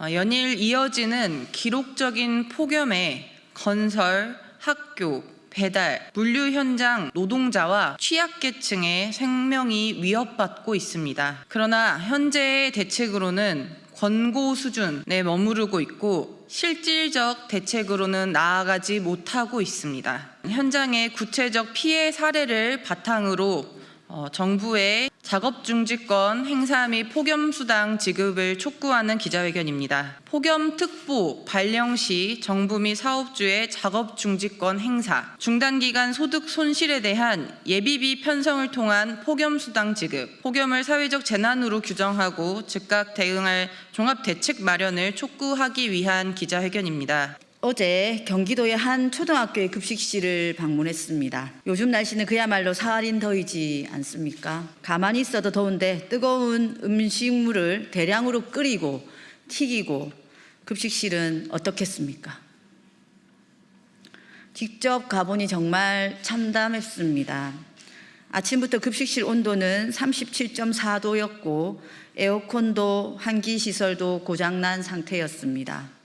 어, 연일 이어지는 기록적인 폭염에 건설, 학교, 배달, 물류 현장 노동자와 취약계층의 생명이 위협받고 있습니다. 그러나 현재의 대책으로는 권고 수준에 머무르고 있고 실질적 대책으로는 나아가지 못하고 있습니다. 현장의 구체적 피해 사례를 바탕으로 어, 정부의 작업 중지권 행사 및 폭염 수당 지급을 촉구하는 기자회견입니다. 폭염 특보 발령 시 정부 및 사업주의 작업 중지권 행사, 중단 기간 소득 손실에 대한 예비비 편성을 통한 폭염 수당 지급, 폭염을 사회적 재난으로 규정하고 즉각 대응할 종합 대책 마련을 촉구하기 위한 기자회견입니다. 어제 경기도의 한 초등학교의 급식실을 방문했습니다. 요즘 날씨는 그야말로 사할인 더위지 않습니까? 가만히 있어도 더운데 뜨거운 음식물을 대량으로 끓이고 튀기고 급식실은 어떻겠습니까? 직접 가보니 정말 참담했습니다. 아침부터 급식실 온도는 37.4도였고 에어컨도 환기 시설도 고장난 상태였습니다.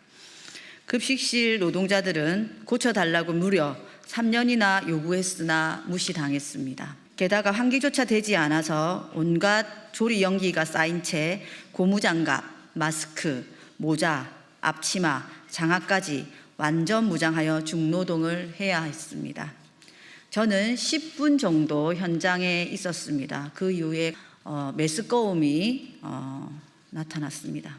급식실 노동자들은 고쳐달라고 무려 3년이나 요구했으나 무시당했습니다. 게다가 환기조차 되지 않아서 온갖 조리 연기가 쌓인 채 고무장갑, 마스크, 모자, 앞치마, 장화까지 완전 무장하여 중노동을 해야 했습니다. 저는 10분 정도 현장에 있었습니다. 그 이후에 어, 메스꺼움이 어, 나타났습니다.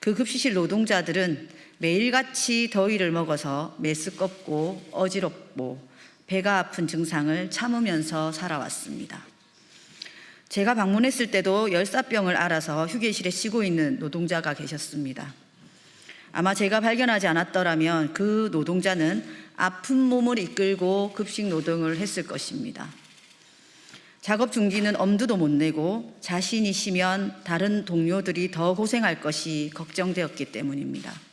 그 급식실 노동자들은 매일같이 더위를 먹어서 메스껍고 어지럽고 배가 아픈 증상을 참으면서 살아왔습니다. 제가 방문했을 때도 열사병을 앓아서 휴게실에 쉬고 있는 노동자가 계셨습니다. 아마 제가 발견하지 않았더라면 그 노동자는 아픈 몸을 이끌고 급식 노동을 했을 것입니다. 작업 중지는 엄두도 못 내고 자신이 쉬면 다른 동료들이 더 고생할 것이 걱정되었기 때문입니다.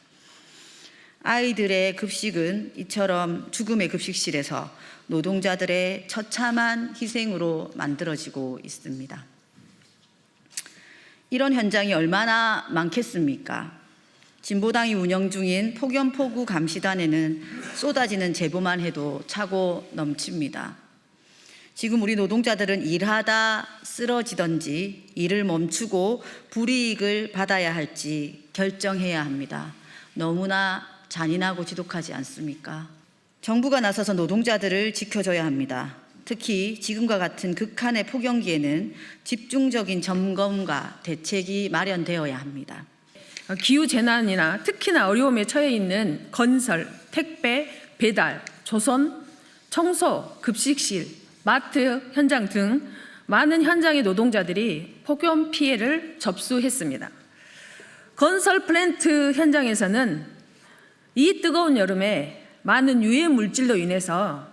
아이들의 급식은 이처럼 죽음의 급식실에서 노동자들의 처참한 희생으로 만들어지고 있습니다. 이런 현장이 얼마나 많겠습니까? 진보당이 운영 중인 폭염포구 감시단에는 쏟아지는 제보만 해도 차고 넘칩니다. 지금 우리 노동자들은 일하다 쓰러지던지 일을 멈추고 불이익을 받아야 할지 결정해야 합니다. 너무나 잔인하고 지독하지 않습니까? 정부가 나서서 노동자들을 지켜줘야 합니다. 특히 지금과 같은 극한의 폭염기에는 집중적인 점검과 대책이 마련되어야 합니다. 기후 재난이나 특히나 어려움에 처해 있는 건설, 택배, 배달, 조선, 청소, 급식실, 마트 현장 등 많은 현장의 노동자들이 폭염 피해를 접수했습니다. 건설 플랜트 현장에서는 이 뜨거운 여름에 많은 유해 물질로 인해서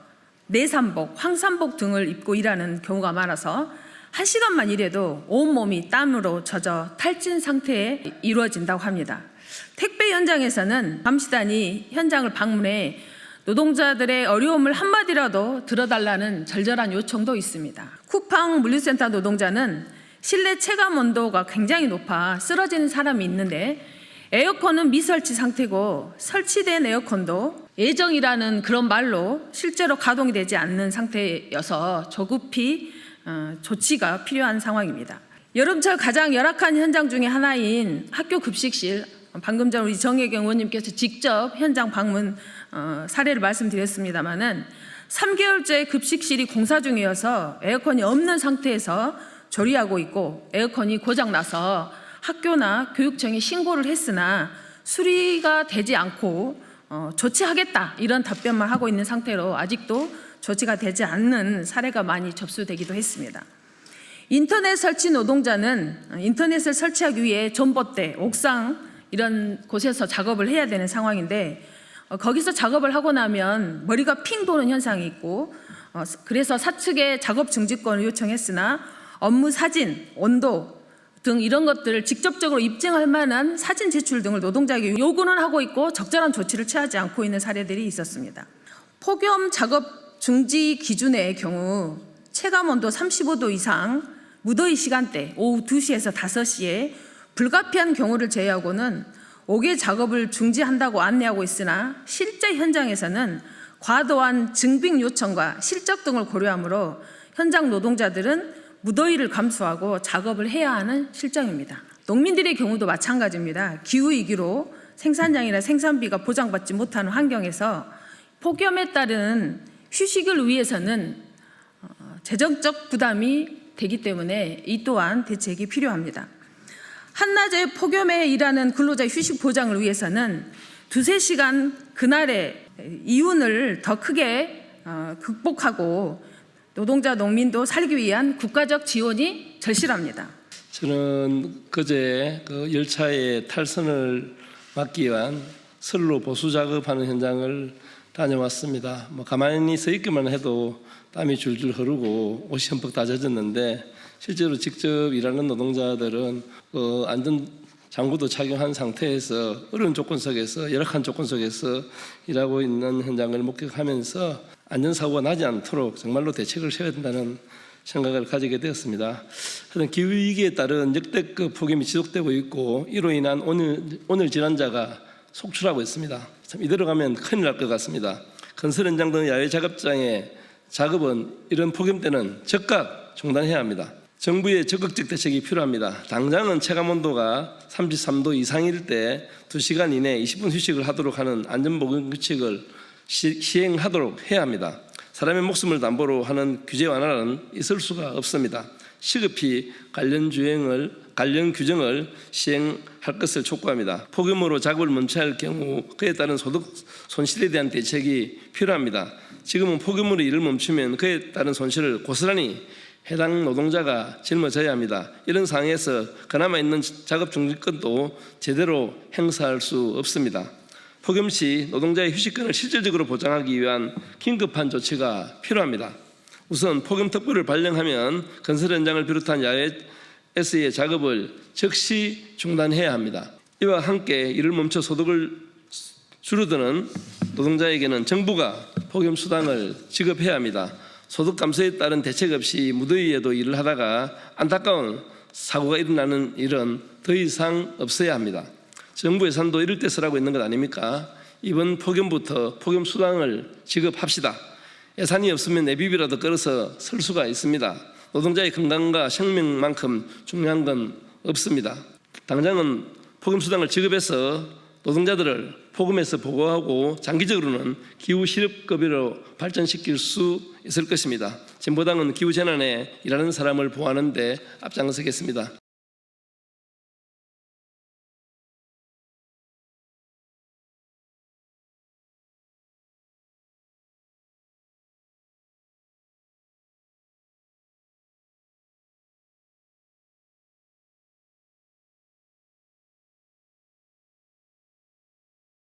내삼복, 황삼복 등을 입고 일하는 경우가 많아서 한 시간만 일해도 온몸이 땀으로 젖어 탈진 상태에 이루어진다고 합니다. 택배 현장에서는 감시단이 현장을 방문해 노동자들의 어려움을 한마디라도 들어달라는 절절한 요청도 있습니다. 쿠팡 물류센터 노동자는 실내 체감 온도가 굉장히 높아 쓰러지는 사람이 있는데 에어컨은 미설치 상태고 설치된 에어컨도 예정이라는 그런 말로 실제로 가동이 되지 않는 상태여서 조급히 어, 조치가 필요한 상황입니다. 여름철 가장 열악한 현장 중에 하나인 학교 급식실 방금 전 우리 정혜경 의원님께서 직접 현장 방문 어, 사례를 말씀드렸습니다마는 3개월째 급식실이 공사 중이어서 에어컨이 없는 상태에서 조리하고 있고 에어컨이 고장 나서 학교나 교육청에 신고를 했으나 수리가 되지 않고 어, 조치하겠다 이런 답변만 하고 있는 상태로 아직도 조치가 되지 않는 사례가 많이 접수되기도 했습니다. 인터넷 설치 노동자는 인터넷을 설치하기 위해 전봇대, 옥상 이런 곳에서 작업을 해야 되는 상황인데 어, 거기서 작업을 하고 나면 머리가 핑 도는 현상이 있고 어, 그래서 사측에 작업 중지권을 요청했으나 업무 사진, 온도 등 이런 것들을 직접적으로 입증할 만한 사진 제출 등을 노동자에게 요구는 하고 있고 적절한 조치를 취하지 않고 있는 사례들이 있었습니다. 폭염 작업 중지 기준의 경우 체감 온도 35도 이상 무더위 시간대 오후 2시에서 5시에 불가피한 경우를 제외하고는 옥외 작업을 중지한다고 안내하고 있으나 실제 현장에서는 과도한 증빙 요청과 실적 등을 고려하므로 현장 노동자들은 무더위를 감수하고 작업을 해야 하는 실정입니다. 농민들의 경우도 마찬가지입니다. 기후 위기로 생산량이나 생산비가 보장받지 못하는 환경에서 폭염에 따른 휴식을 위해서는 어, 재정적 부담이 되기 때문에 이 또한 대책이 필요합니다. 한낮에 폭염에 일하는 근로자 휴식 보장을 위해서는 두세 시간 그날의 이윤을 더 크게 어, 극복하고 노동자 농민도 살기 위한 국가적 지원이 절실합니다. 저는 그제 그 열차의 탈선을 막기 위한 선로 보수 작업하는 현장을 다녀왔습니다. 뭐 가만히 서 있기만 해도 땀이 줄줄 흐르고 옷이 흠뻑 다 젖었는데 실제로 직접 일하는 노동자들은 그 안전 장구도 착용한 상태에서 어려운 조건 속에서 열악한 조건 속에서 일하고 있는 현장을 목격하면서 안전사고가 나지 않도록 정말로 대책을 세워야 된다는 생각을 가지게 되었습니다. 하여튼 기후 위기에 따른 역대급 폭염이 지속되고 있고 이로 인한 오늘 오늘 질환자가 속출하고 있습니다. 참 이대로 가면 큰일 날 것 같습니다. 건설 현장 등 야외 작업장의 작업은 이런 폭염 때는 즉각 중단해야 합니다. 정부의 적극적 대책이 필요합니다. 당장은 체감 온도가 33도 이상일 때 2시간 이내 20분 휴식을 하도록 하는 안전보건 규칙을 시, 시행하도록 해야 합니다. 사람의 목숨을 담보로 하는 규제 완화는 있을 수가 없습니다. 시급히 관련 주행을 관련 규정을 시행할 것을 촉구합니다. 폭염으로 작업을 멈춰야 할 경우 그에 따른 소득 손실에 대한 대책이 필요합니다. 지금은 폭염으로 일을 멈추면 그에 따른 손실을 고스란히 해당 노동자가 짊어져야 합니다. 이런 상황에서 그나마 있는 작업 중지권도 제대로 행사할 수 없습니다. 폭염 시 노동자의 휴식권을 실질적으로 보장하기 위한 긴급한 조치가 필요합니다. 우선 폭염 특보를 발령하면 건설 현장을 비롯한 야외에서의 작업을 즉시 중단해야 합니다. 이와 함께 이를 멈춰 소득을 줄어드는 노동자에게는 정부가 폭염 수당을 지급해야 합니다. 소득 감소에 따른 대책 없이 무더위에도 일을 하다가 안타까운 사고가 일어나는 일은 더 이상 없어야 합니다. 정부 예산도 이럴 때 쓰라고 있는 것 아닙니까? 이번 폭염부터 폭염 수당을 지급합시다. 예산이 없으면 내비비라도 끌어서 쓸 수가 있습니다. 노동자의 건강과 생명만큼 중요한 건 없습니다. 당장은 폭염 수당을 지급해서 노동자들을 폭음에서 보호하고 장기적으로는 기후 실업급여로 발전시킬 수 있을 것입니다. 진보당은 기후 재난에 일하는 사람을 보호하는 데 앞장서겠습니다.